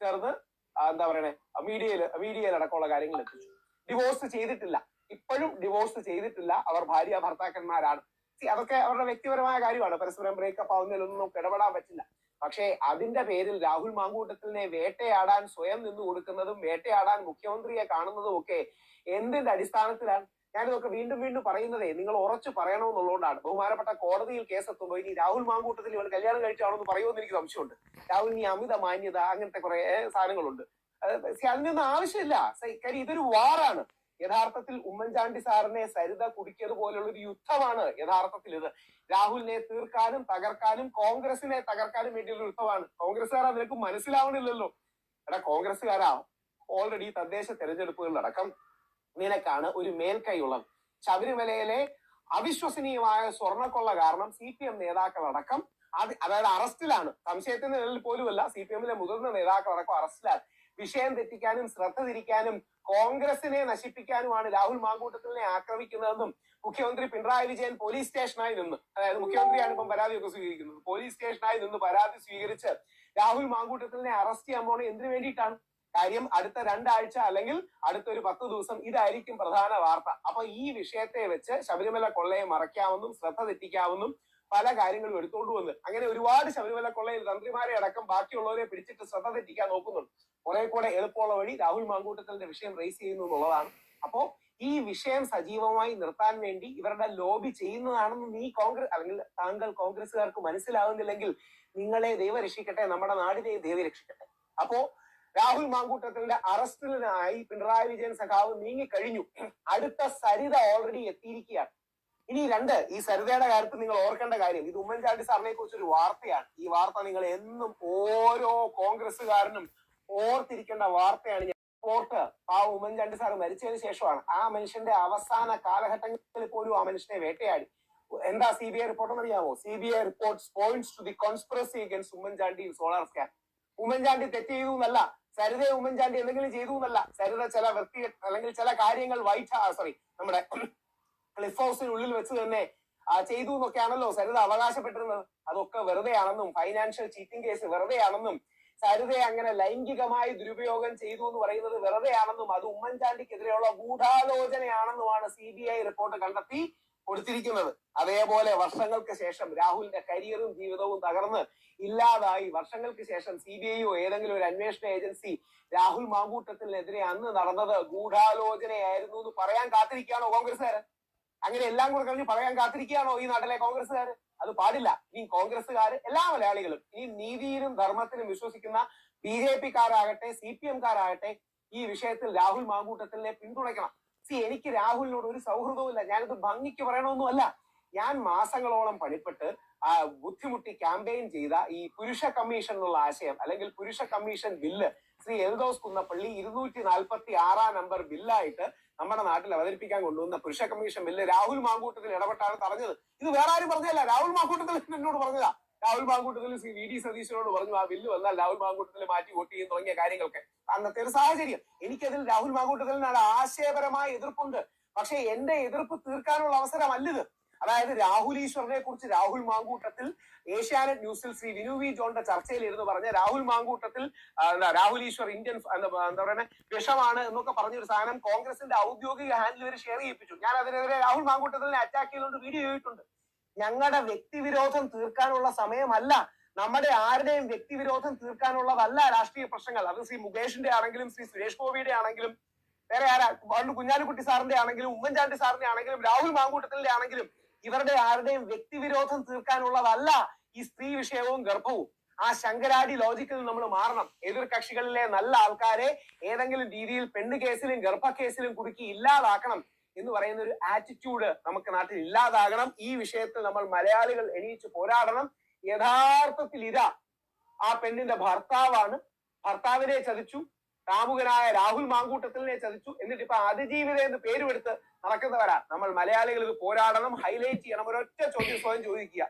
ചേർന്ന് എന്താ പറയണേ മീഡിയയിൽ മീഡിയയിൽ അടക്കമുള്ള കാര്യങ്ങൾ എത്തിച്ചു. ഡിവോഴ്സ് ചെയ്തിട്ടില്ല. ഇപ്പോഴും ഡിവോഴ്സ് ചെയ്തിട്ടില്ല. അവർ ഭാര്യ ഭർത്താക്കന്മാരാണ്. അതൊക്കെ അവരുടെ വ്യക്തിപരമായ കാര്യമാണ്. പരസ്പരം ബ്രേക്കപ്പ് ആവുന്നതിലൊന്നും നമുക്ക് ഇടപെടാൻ പറ്റില്ല. പക്ഷേ അതിന്റെ പേരിൽ രാഹുൽ മാങ്കൂട്ടത്തിനെ വേട്ടയാടാൻ സ്വയം നിന്ന് കൊടുക്കുന്നതും വേട്ടയാടാൻ മുഖ്യമന്ത്രിയെ കാണുന്നതും ഒക്കെ എന്തിന്റെ അടിസ്ഥാനത്തിലാണ്? ഞാനിതൊക്കെ വീണ്ടും വീണ്ടും പറയുന്നതേ നിങ്ങൾ ഉറച്ചു പറയണമെന്നുള്ളതുകൊണ്ടാണ്. ബഹുമാനപ്പെട്ട കോടതിയിൽ കേസെത്തുമ്പോൾ ഇനി രാഹുൽ മാങ്കൂട്ടത്തിൽ ഇവൾ കല്യാണം കഴിച്ചാണോ എന്ന് പറയുമെന്ന് എനിക്ക് സംശയമുണ്ട്. രാഹുൽ ഇനി അമിത മാന്യത അങ്ങനത്തെ കുറെ സാധനങ്ങളുണ്ട്. അത് അതിനൊന്നും ആവശ്യമില്ല. കാര്യം ഇതൊരു വാറാണ്. യഥാർത്ഥത്തിൽ ഉമ്മൻചാണ്ടി സാറിനെ സരിത കുടിക്കിയത് പോലുള്ള ഒരു യുദ്ധമാണ് യഥാർത്ഥത്തിൽ ഇത്. രാഹുലിനെ തീർക്കാനും തകർക്കാനും കോൺഗ്രസിനെ തകർക്കാനും വേണ്ടിയുള്ള യുദ്ധമാണ്. കോൺഗ്രസ്സുകാരാ നിനക്ക് മനസ്സിലാവണില്ലല്ലോ. എടാ കോൺഗ്രസ്സുകാരാ. ഓൾറെഡി തദ്ദേശ തെരഞ്ഞെടുപ്പുകളിലടക്കം നിനക്കാണ് ഒരു മേൽക്കൈയുള്ളത്. ശബരിമലയിലെ അവിശ്വസനീയമായ സ്വർണക്കൊള്ള കാരണം സി പി എം നേതാക്കളടക്കം അത് അതായത് അറസ്റ്റിലാണ്. സംശയത്തിന്റെ നിലയിൽ പോലുമല്ല സി പി എമ്മിലെ മുതിർന്ന നേതാക്കളടക്കം അറസ്റ്റിലാണ്. വിഷയം തെറ്റിക്കാനും ശ്രദ്ധ തിരിക്കാനും കോൺഗ്രസിനെ നശിപ്പിക്കാനുമാണ് രാഹുൽ മാങ്കൂട്ടത്തിനെ ആക്രമിക്കുന്നതെന്നും മുഖ്യമന്ത്രി പിണറായി വിജയൻ പോലീസ് സ്റ്റേഷനായി നിന്ന് അതായത് മുഖ്യമന്ത്രിയാണ് ഇപ്പം പരാതിയൊക്കെ സ്വീകരിക്കുന്നത് പോലീസ് സ്റ്റേഷനായി നിന്ന് പരാതി സ്വീകരിച്ച് രാഹുൽ മാങ്കൂട്ടത്തിനെ അറസ്റ്റ് ചെയ്യാൻ പോണേ എന്തിനു വേണ്ടിയിട്ടാണ്? കാര്യം അടുത്ത രണ്ടാഴ്ച അല്ലെങ്കിൽ അടുത്ത ഒരു പത്ത് ദിവസം ഇതായിരിക്കും പ്രധാന വാർത്ത. അപ്പൊ ഈ വിഷയത്തെ വെച്ച് ശബരിമല കൊള്ളയെ മറയ്ക്കാമെന്നും ശ്രദ്ധ തെറ്റിക്കാമെന്നും പല കാര്യങ്ങളും എടുത്തോണ്ട് വന്ന് അങ്ങനെ ഒരുപാട് ശബരിമല കൊള്ളയിൽ തന്ത്രിമാരെ അടക്കം ബാക്കിയുള്ളവരെ പിടിച്ചിട്ട് ശ്രദ്ധ തെറ്റിക്കാൻ നോക്കുന്നുണ്ട്. കുറെ കൂടെ എളുപ്പമുള്ള വഴി രാഹുൽ മാങ്കൂട്ടത്തിന്റെ വിഷയം റേസ് ചെയ്യുന്നു എന്നുള്ളതാണ്. അപ്പോ ഈ വിഷയം സജീവമായി നിർത്താൻ വേണ്ടി ഇവരുടെ ലോബി ചെയ്യുന്നതാണെന്ന് നീ കോൺഗ്രസ് അല്ലെങ്കിൽ താങ്കൾ കോൺഗ്രസ്സുകാർക്ക് മനസ്സിലാവുന്നില്ലെങ്കിൽ നിങ്ങളെ ദൈവം രക്ഷിക്കട്ടെ നമ്മുടെ നാടിനെ ദൈവം രക്ഷിക്കട്ടെ അപ്പോ രാഹുൽ മാങ്കൂട്ടത്തിന്റെ അറസ്റ്റിനായി പിണറായി വിജയൻ സഖാവ് നീങ്ങിക്കഴിഞ്ഞു അടുത്ത സരിത ഓൾറെഡി എത്തിയിരിക്കുകയാണ്. ഇനി രണ്ട് ഈ സരിതയുടെ കാര്യത്തിൽ നിങ്ങൾ ഓർക്കേണ്ട കാര്യം ഇത് ഉമ്മൻചാണ്ടി സാറിനെ കുറിച്ച് ഒരു വാർത്തയാണ്. ഈ വാർത്ത നിങ്ങൾ എന്നും ഓരോ കോൺഗ്രസ്സുകാരനും ഓർത്തിരിക്കേണ്ട വാർത്തയാണ്. ഞാൻ ആ ഉമ്മൻചാണ്ടി സാർ മരിച്ചതിന് ശേഷമാണ്. ആ മനുഷ്യന്റെ അവസാന കാലഘട്ടങ്ങളിൽ പോലും ആ മനുഷ്യനെ വേട്ടയാടി. എന്താ സി ബി ഐ റിപ്പോർട്ട് എന്നറിയാമോ C B I report points to the conspiracy against Oommen Chandy solar scam. Oommen Chandy തെറ്റ് ചെയ്തു എന്നല്ല സരിത ഉമ്മൻചാണ്ടി എന്തെങ്കിലും ചെയ്തു എന്നല്ല സരിത ചില വ്യക്തി അല്ലെങ്കിൽ ചില കാര്യങ്ങൾ വൈറ്റ് സോറി നമ്മുടെ ക്ലിഫ് ഹൗസിനുള്ളിൽ വെച്ച് തന്നെ ചെയ്തു എന്നൊക്കെയാണല്ലോ സരിത അവകാശപ്പെട്ടിരുന്നത്. അതൊക്കെ വെറുതെയാണെന്നും ഫൈനാൻഷ്യൽ ചീറ്റിംഗ് കേസ് വെറുതെയാണെന്നും സരിതയെ അങ്ങനെ ലൈംഗികമായി ദുരുപയോഗം ചെയ്തു എന്ന് പറയുന്നത് വെറുതെയാണെന്നും അത് ഉമ്മൻചാണ്ടിക്കെതിരെയുള്ള ഗൂഢാലോചനയാണെന്നുമാണ് സി ബി ഐ റിപ്പോർട്ട് കണ്ടെത്തി കൊടുത്തിരിക്കുന്നത്. അതേപോലെ വർഷങ്ങൾക്ക് ശേഷം രാഹുലിന്റെ കരിയറും ജീവിതവും തകർന്ന് ഇല്ലാതായി. വർഷങ്ങൾക്ക് ശേഷം സി ബി ഐയോ ഏതെങ്കിലും ഒരു അന്വേഷണ ഏജൻസി രാഹുൽ മാങ്കൂട്ടത്തിനെതിരെ അന്ന് നടന്നത് ഗൂഢാലോചനയായിരുന്നു എന്ന് പറയാൻ കാത്തിരിക്കുകയാണോ കോൺഗ്രസ്സുകാരൻ അങ്ങനെ എല്ലാം കൂടെ കഴിഞ്ഞ് പറയാൻ കാത്തിരിക്കുകയാണോ ഈ നാട്ടിലെ കോൺഗ്രസ്സുകാർ അത് പാടില്ല. ഇനി കോൺഗ്രസ്സുകാർ എല്ലാ മലയാളികളും ഈ നീതിയിലും ധർമ്മത്തിലും വിശ്വസിക്കുന്ന ബി ജെ പിക്കാരാകട്ടെ സി പി എംകാരാകട്ടെ ഈ വിഷയത്തിൽ രാഹുൽ മാങ്കൂട്ടത്തിനെ പിന്തുണയ്ക്കണം. സി എനിക്ക് രാഹുലിനോട് ഒരു സൗഹൃദവും ഇല്ല ഞാനിത് ഭംഗിക്ക് പറയണമെന്നുമല്ല. ഞാൻ മാസങ്ങളോളം പണിപ്പെട്ട് ബുദ്ധിമുട്ടി ക്യാമ്പയിൻ ചെയ്ത ഈ പുരുഷ കമ്മീഷൻ എന്നുള്ള ആശയം അല്ലെങ്കിൽ പുരുഷ കമ്മീഷൻ ബില്ല് ശ്രീ എൽദോസ് കുന്നപ്പള്ളി ഇരുന്നൂറ്റി നാൽപ്പത്തി ആറാം നമ്പർ ബില്ലായിട്ട് നമ്മുടെ നാട്ടിൽ അവതരിപ്പിക്കാൻ കൊണ്ടുവന്ന പുരുഷ കമ്മീഷൻ ബില്ല് രാഹുൽ മാങ്കൂട്ടത്തിൽ ഇടപെട്ടാണ് പറഞ്ഞത്. ഇത് വേറെ ആരും പറഞ്ഞതല്ല. രാഹുൽ മാങ്കൂട്ടത്തിൽ എന്നോട് പറഞ്ഞതാ. രാഹുൽ മാങ്കൂട്ടത്തിൽ ശ്രീ വി ഡി സതീശനോട് പറഞ്ഞു ആ ബില്ല് വന്നാൽ രാഹുൽ മാങ്കൂട്ടത്തിൽ മാറ്റി വോട്ട് ചെയ്യും തുടങ്ങിയ കാര്യങ്ങളൊക്കെ. അന്നത്തെ ഒരു സാഹചര്യം. എനിക്കതിൽ രാഹുൽ മാങ്കൂട്ടത്തിൽ ആശയപരമായ എതിർപ്പുണ്ട്. പക്ഷേ എന്റെ എതിർപ്പ് തീർക്കാനുള്ള അവസരമല്ലിത്. അതായത് രാഹുൽ ഈശ്വറിനെ കുറിച്ച് രാഹുൽ മാങ്കൂട്ടത്തിൽ ഏഷ്യാനെറ്റ് ന്യൂസിൽ ശ്രീ വിനു വി ജോണിന്റെ ചർച്ചയിൽ ഇരുന്ന് പറഞ്ഞ രാഹുൽ മാങ്കൂട്ടത്തിൽ രാഹുൽ ഈശ്വർ ഇന്ത്യൻ എന്താ പറയുക വിഷമാണ് എന്നൊക്കെ പറഞ്ഞൊരു സാധനം കോൺഗ്രസിന്റെ ഔദ്യോഗിക ഹാൻഡിൽ ഇവർ ഷെയർ ചെയ്യിപ്പിച്ചു. ഞാൻ അതിനെതിരെ രാഹുൽ മാങ്കൂട്ടത്തിനെ അറ്റാക്ക് ചെയ്തുകൊണ്ട് വീഡിയോ ചെയ്തിട്ടുണ്ട് ഞങ്ങളുടെ വ്യക്തിവിരോധം തീർക്കാനുള്ള സമയമല്ല നമ്മുടെ ആരുടെയും വ്യക്തിവിരോധം തീർക്കാനുള്ളതല്ല രാഷ്ട്രീയ പ്രശ്നങ്ങൾ. അത് ശ്രീ മുകേഷിന്റെ ആണെങ്കിലും ശ്രീ സുരേഷ് ഗോപിയുടെ ആണെങ്കിലും വേറെ ആരാ? കുഞ്ഞാലിക്കുട്ടി സാറിന്റെ ആണെങ്കിലും ഉമ്മൻചാണ്ടി സാറിന്റെ ആണെങ്കിലും രാഹുൽ മാങ്കൂട്ടത്തിന്റെ ആണെങ്കിലും ഇവരുടെ ആരുടെയും വ്യക്തിവിരോധം തീർക്കാനുള്ളതല്ല ഈ സ്ത്രീ വിഷയവും ഗർഭവും. ആ ശങ്കരാടി ലോജിക്കിൽ നമ്മൾ മാറണം. എതിർ കക്ഷികളിലെ നല്ല ആൾക്കാരെ ഏതെങ്കിലും രീതിയിൽ പെണ്ണ് കേസിലും ഗർഭ കേസിലും കുടുക്കി ഇല്ലാതാക്കണം എന്ന് പറയുന്ന ഒരു ആറ്റിറ്റ്യൂഡ് നമുക്ക് നാട്ടിൽ ഇല്ലാതാകണം. ഈ വിഷയത്തിൽ നമ്മൾ മലയാളികൾ എണീച്ച് പോരാടണം. യഥാർത്ഥത്തിൽ ഇതാ ആ പെണ്ണിന്റെ ഭർത്താവാണ്. ഭർത്താവിനെ ചതിച്ചു. കാമുകനായ രാഹുൽ മാങ്കൂട്ടത്തിനെ ചതിച്ചു. എന്നിട്ട് ഇപ്പൊ അതിജീവിത എന്ന് പേരുമെടുത്ത് നടക്കുന്നവരാ. നമ്മൾ മലയാളികൾ ഇത് പോരാടണം ഹൈലൈറ്റ് ചെയ്യണം ഒരൊറ്റ ചോദ്യം സ്വയം ചോദിക്കുക.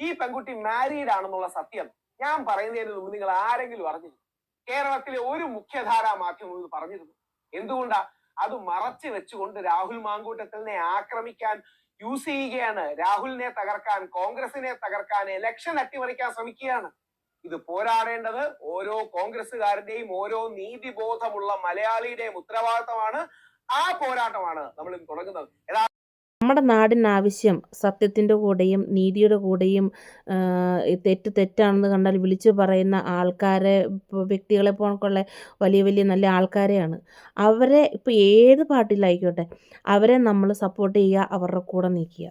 ഈ പെൺകുട്ടി മാരീഡ് ആണെന്നുള്ള സത്യം ഞാൻ പറയുന്നതിന് മുമ്പ് നിങ്ങൾ ആരെങ്കിലും അറിഞ്ഞിരുന്നു? കേരളത്തിലെ ഒരു മുഖ്യധാരാ മാധ്യമം ഇത് പറഞ്ഞിരുന്നു. എന്തുകൊണ്ടാ? അത് മറച്ചു വെച്ചുകൊണ്ട് രാഹുൽ മാങ്കൂട്ടത്തിനെ ആക്രമിക്കാൻ യൂസ് ചെയ്യുകയാണ്. രാഹുലിനെ തകർക്കാൻ കോൺഗ്രസിനെ തകർക്കാൻ ഇലക്ഷൻ അട്ടിമറിക്കാൻ ശ്രമിക്കുകയാണ്. ഇത് പോരാടേണ്ടത് ഓരോ കോൺഗ്രസ്സുകാരന്റെയും ഓരോ നീതിബോധമുള്ള മലയാളിയുടെയും ഉത്തരവാദിത്തമാണ്. ആ പോരാട്ടമാണ് നമ്മൾ തുടങ്ങുന്നത്. നമ്മുടെ നാടിനാവശ്യം സത്യത്തിന്റെ കൂടെയും നീതിയുടെ കൂടെയും തെറ്റ് തെറ്റാണെന്ന് കണ്ടാൽ വിളിച്ചു പറയുന്ന ആൾക്കാരെ വ്യക്തികളെ പോലുള്ള വലിയ വലിയ നല്ല ആൾക്കാരെയാണ്. അവരെ ഇപ്പോൾ ഏത് പാർട്ടിയിലായിക്കോട്ടെ അവരെ നമ്മൾ സപ്പോർട്ട് ചെയ്യുക അവരുടെ കൂടെ നിൽക്കുക.